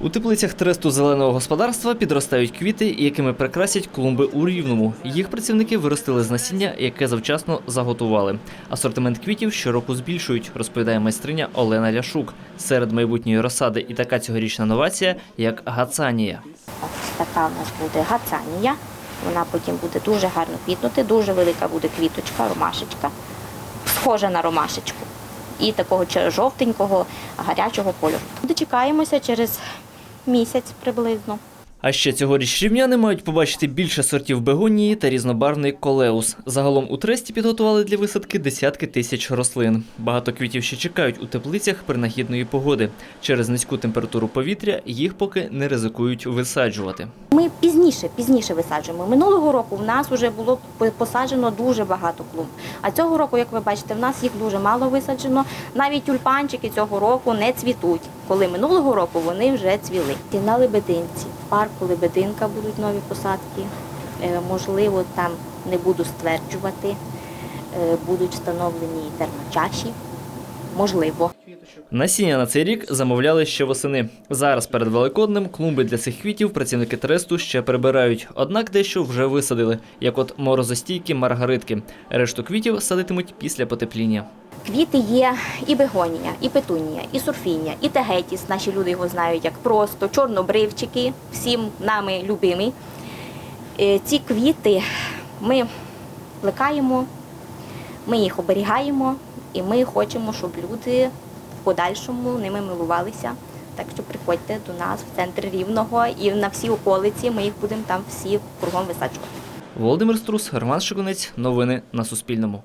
У теплицях тресту зеленого господарства підростають квіти, якими прикрасять клумби у Рівному. Їх працівники виростили з насіння, яке завчасно заготували. Асортимент квітів щороку збільшують, розповідає майстриня Олена Ляшук. Серед майбутньої розсади і така цьогорічна новація, як гацанія. Така у нас буде гацанія. Вона потім буде дуже гарно квітнути, дуже велика буде квіточка, ромашечка, схожа на ромашечку. І такого жовтенького, гарячого кольору. Дочекаємося через місяць приблизно. А ще цьогоріч рівняни мають побачити більше сортів бегонії та різнобарвний колеус. Загалом у тресті підготували для висадки десятки тисяч рослин. Багато квітів ще чекають у теплицях принахідної погоди. Через низьку температуру повітря їх поки не ризикують висаджувати. Ми пізніше, пізніше висаджуємо. Минулого року в нас вже було посаджено дуже багато клумб. А цього року, як ви бачите, в нас їх дуже мало висаджено. Навіть тюльпанчики цього року не цвітуть. Коли минулого року вони вже цвіли. І на Лебединці, парку Лебединка будуть нові посадки. Е, Можливо, там не буду стверджувати, е, будуть встановлені термочаші. Можливо. Насіння на цей рік замовляли ще восени. Зараз перед Великоднем клумби для цих квітів працівники тресту ще прибирають. Однак дещо вже висадили, як от морозостійкі маргаритки. Решту квітів садитимуть після потепління. Квіти є і бегонія, і петунія, і сурфінія, і тегетіс. Наші люди його знають як просто, чорнобривчики, всім нами любимі. Е, Ці квіти ми плекаємо, ми їх оберігаємо, і ми хочемо, щоб люди в подальшому ними милувалися. Так що приходьте до нас в центр Рівного і на всі околиці. Ми їх будемо там всі кругом висаджувати. Володимир Струс, Роман Шикунець. Новини на Суспільному.